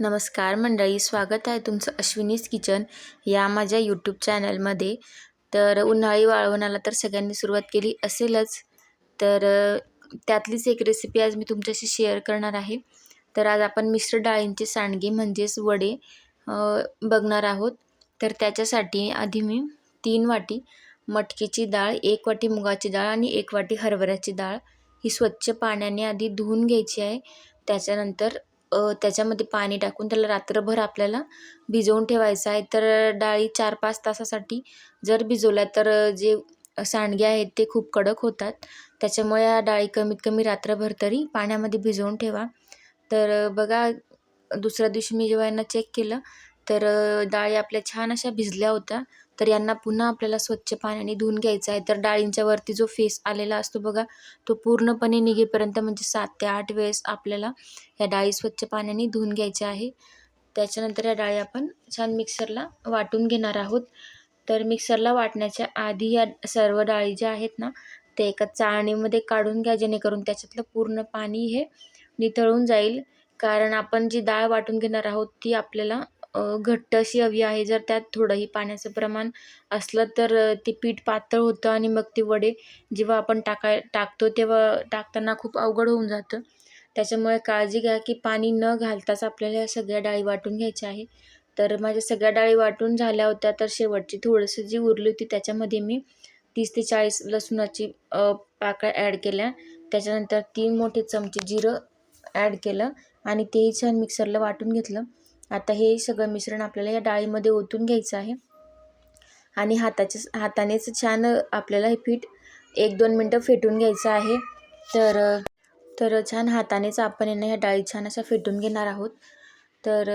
नमस्कार मंडळी स्वागत आहे तुमचं अश्विनीज किचन या माझ्या यूट्यूब चॅनलमध्ये तर उन्हाळी वाळवणाला तर सगळ्यांनी सुरुवात केली असेलच. तर त्यातलीच एक रेसिपी आज मी तुमच्याशी शेअर करणार आहे. तर आज आपण मिश्र डाळींचे सांडगे म्हणजेच वडे बघणार आहोत. तर त्याच्यासाठी आधी मी तीन वाटी मटकीची डाळ एक वाटी मुगाची डाळ आणि एक वाटी हरभऱ्याची डाळ ही स्वच्छ पाण्याने आधी धुवून घ्यायची आहे. त्याच्यानंतर त्याच्यामध्ये पाणी टाकून त्याला रात्रभर आपल्याला भिजवून ठेवायचं आहे. तर डाळी चार पाच तासासाठी जर भिजवल्या तर जे सांडगे आहेत ते खूप कडक होतात. त्याच्यामुळे या डाळी कमीत कमी रात्रभर तरी पाण्यामध्ये भिजवून ठेवा. तर बघा दुसऱ्या दिवशी मी जेव्हा यांना चेक केलं तर डाळी आपल्या छान अशा भिजल्या होत्या. तर यांना पुन्हा आपल्याला स्वच्छ पाण्याने धुवून घ्यायचं आहे. तर डाळींच्या वरती जो फेस आलेला असतो बघा तो पूर्णपणे निघेपर्यंत म्हणजे सात ते आठ वेळेस आपल्याला या डाळी स्वच्छ पाण्याने धुवून घ्यायच्या आहे. त्याच्यानंतर या डाळी आपण छान मिक्सरला वाटून घेणार आहोत. तर मिक्सरला वाटण्याच्या आधी या सर्व डाळी ज्या आहेत ना ते एका चाळणीमध्ये काढून घ्या जेणेकरून त्याच्यातलं पूर्ण पाणी हे निथळून जाईल. कारण आपण जी डाळ वाटून घेणार आहोत ती आपल्याला घट्ट अशी हवी आहे. जर त्यात थोडंही पाण्याचं प्रमाण असलं तर ते पीठ पातळ होतं आणि मग ते वडे जेव्हा आपण टाकाय टाकतो तेव्हा टाकताना खूप अवघड होऊन जातं. त्याच्यामुळे काळजी घ्या की पाणी न घालताच आपल्याला या सगळ्या डाळी वाटून घ्यायच्या आहे. तर माझ्या सगळ्या डाळी वाटून झाल्या होत्या तर शेवटची थोडंसं जी उरली होती त्याच्यामध्ये मी तीस ते चाळीस लसूणाची पाकळ्या ॲड केल्या. त्याच्यानंतर तीन मोठे चमचे जिरं ॲड केलं आणि तेही छान मिक्सरला वाटून घेतलं. आता हे सगळं मिश्रण आपल्याला या डाळीमध्ये ओतून घ्यायचं आहे. आणि हाताच्या हातानेच छान आपल्याला हे पीठ एक दोन मिनटं फेटून घ्यायचं आहे. तर तर छान हातानेच आपण यांना ह्या डाळी छान अशा फेटून घेणार आहोत. तर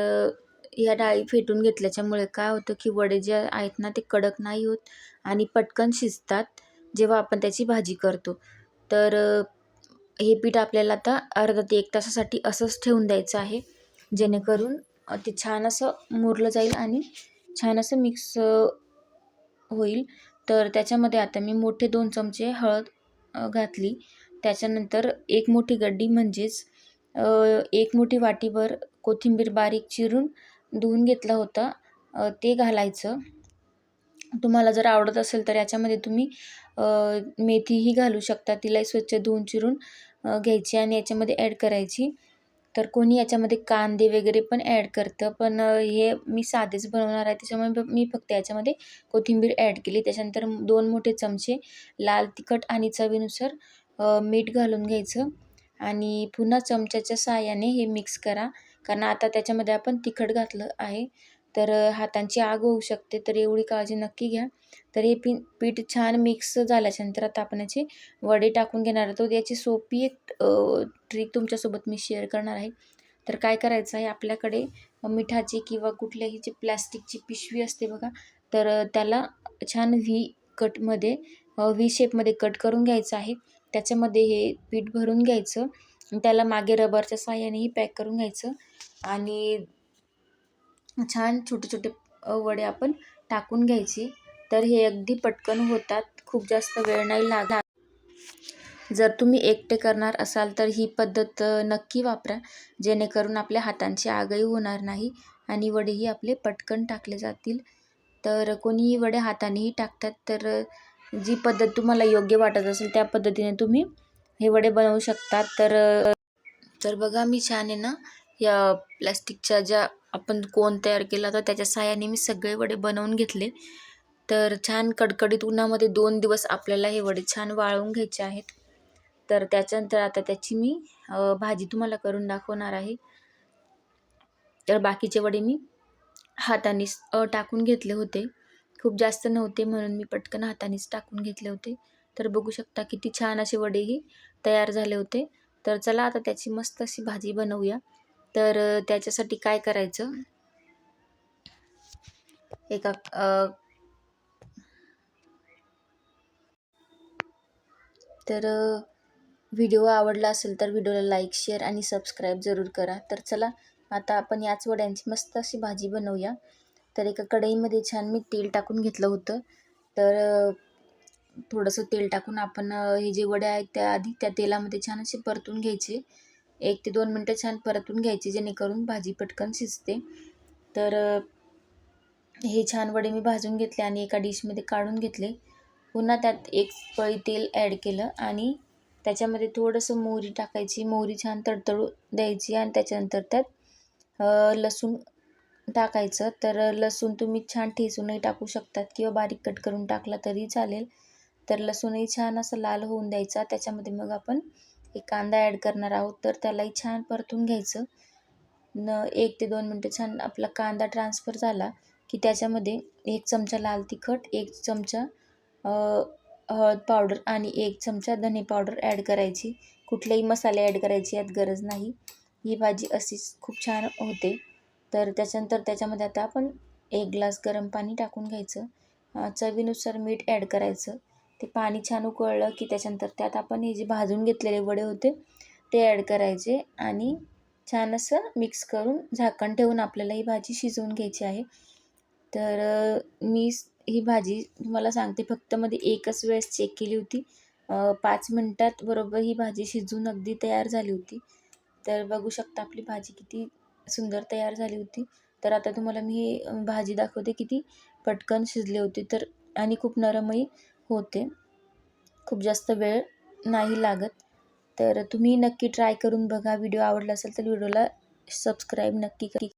ह्या डाळी फेटून घेतल्याच्यामुळे काय होतं की वडे जे आहेत ना ते कडक नाही होत आणि पटकन शिजतात जेव्हा आपण त्याची भाजी करतो. तर हे पीठ आपल्याला आता अर्धा ते एक तासासाठी असंच ठेवून द्यायचं आहे. जेणेकरून ते छान असं मुरलं जाईल आणि छान असं मिक्स होईल. तर त्याच्यामध्ये आता मी मोठे दोन चमचे हळद घातली. त्याच्यानंतर एक मोठी गड्डी म्हणजेच एक मोठी वाटीभर कोथिंबीर बारीक चिरून धुवून घेतला होता. ते घालायचं. तुम्हाला जर आवडत असेल तर याच्यामध्ये तुम्ही मेथीही घालू शकता. तिलाही स्वच्छ धुवून चिरून घ्यायची आणि याच्यामध्ये ॲड करायची. तर कोणी याच्यामध्ये कांदे वगैरे पण ॲड करतं. पण हे मी साधेच बनवणार आहे. त्याच्यामुळे मी फक्त याच्यामध्ये कोथिंबीर ॲड केली. त्याच्यानंतर दोन मोठे चमचे लाल तिखट आणि चवीनुसार मीठ घालून घ्यायचं. आणि पुन्हा चमच्याच्या साहाय्याने हे मिक्स करा. कारण आता त्याच्यामध्ये आपण तिखट घातलं आहे. तर हातांची आग होऊ शकते. तर एवढी काळजी नक्की घ्या. तर हे पी पीठ छान मिक्स झाल्याच्यानंतर आता आपण याचे वडे टाकून घेणार आहोत. याची सोपी एक ट्रिक तुमच्यासोबत मी शेअर करणार आहे. तर काय करायचं आहे? आपल्याकडे मिठाची किंवा कुठल्याही जी प्लॅस्टिकची पिशवी असते बघा तर त्याला छान व्ही कटमध्ये व्ही शेपमध्ये कट करून घ्यायचं आहे. त्याच्यामध्ये हे पीठ भरून घ्यायचं. त्याला मागे रबरच्या साह्यानेही पॅक करून घ्यायचं. आणि छान छोटे छोटे वडे आपण टाकून घ्यायचे. तर हे अगदी पटकन होतात. खूप जास्त वेळ नाही लागणार जर तुम्ही एकटे करणार असाल तर ही पद्धत नक्की वापरा. जेणेकरून आपल्या हातांची आगही होणार नाही आणि वडेही आपले पटकन टाकले जातील. तर कोणीही वडे हातानेही टाकतात तर जी पद्धत तुम्हाला योग्य वाटत असेल त्या पद्धतीने तुम्ही हे वडे बनवू शकतात तर तर बघा मी छान आहे ना या प्लॅस्टिकच्या ज्या आपण कोण तयार केला होता त्याच्या साहाय्याने मी सगळे वडे बनवून घेतले. तर छान कडकडीत उन्हामध्ये दोन दिवस आपल्याला हे वडे छान वाळवून घ्यायचे आहेत. तर त्याच्यानंतर आता त्याची मी भाजी तुम्हाला करून दाखवणार आहे. तर बाकीचे वडे मी हातानेच टाकून घेतले होते. खूप जास्त नव्हते म्हणून मी पटकन हातानेच टाकून घेतले होते. तर बघू शकता किती छान असे वडेही तयार झाले होते. तर चला आता त्याची मस्त अशी भाजी बनवूया. तर त्याच्यासाठी काय करायचं? एका तर व्हिडिओ आवडला असेल तर व्हिडिओला लाईक शेअर आणि सबस्क्राईब जरूर करा. तर चला आता आपण याच वड्यांची मस्त अशी भाजी बनवूया. तर एका कढईमध्ये छान मी तेल टाकून घेतलं होतं. तर थोडंसं तेल टाकून आपण हे जे वडे आहेत त्या आधी त्या तेलामध्ये छान असे परतून घ्यायचे. एक ते दोन मिनटं छान परतून घ्यायची जेणेकरून भाजी पटकन शिजते. तर हे छान वडे मी भाजून घेतले आणि एका डिशमध्ये काढून घेतले. पुन्हा त्यात एक पळी तेल ॲड केलं आणि त्याच्यामध्ये थोडंसं मोहरी टाकायची. मोहरी छान तडतडू द्यायची आणि त्याच्यानंतर त्यात लसूण टाकायचं. तर लसूण तुम्ही छान ठेचूनही टाकू शकतात किंवा बारीक कट करून टाकला तरी चालेल. तर लसूणही छान असं लाल होऊन द्यायचा. त्याच्यामध्ये मग आपण एक कांदा ॲड करणार आहोत तर त्यालाही छान परतून घ्यायचं. न एक ते दोन मिनटं छान आपला कांदा ट्रान्सफर झाला की त्याच्यामध्ये एक चमचा लाल तिखट एक चमचा हळद पावडर आणि एक चमचा धने पावडर ॲड करायची. कुठलेही मसाले ॲड करायची यात गरज नाही. ही भाजी अशीच खूप छान होते. तर त्याच्यानंतर त्याच्यामध्ये आता आपण एक ग्लास गरम पाणी टाकून घ्यायचं. चवीनुसार मीठ ॲड करायचं. ते पाणी छान उकळलं की त्याच्यानंतर त्यात आपण हे जे भाजून घेतलेले वडे होते ते ॲड करायचे आणि छान असं मिक्स करून झाकण ठेवून आपल्याला ही भाजी शिजवून घ्यायची आहे. तर मी ही भाजी तुम्हाला सांगते फक्त मध्ये एकच वेळेस चेक केली होती. पाच मिनटात बरोबर ही भाजी शिजून अगदी तयार झाली होती. तर बघू शकता आपली भाजी किती सुंदर तयार झाली होती. तर आता तुम्हाला मी ही भाजी दाखवते किती पटकन शिजली होती. तर आणि खूप नरमही होते. खूप जास्त वेळ नाही लागत. तर तुम्ही नक्की ट्राय करून बघा. व्हिडिओ आवडला असेल तर व्हिडिओला सबस्क्राईब नक्की करा.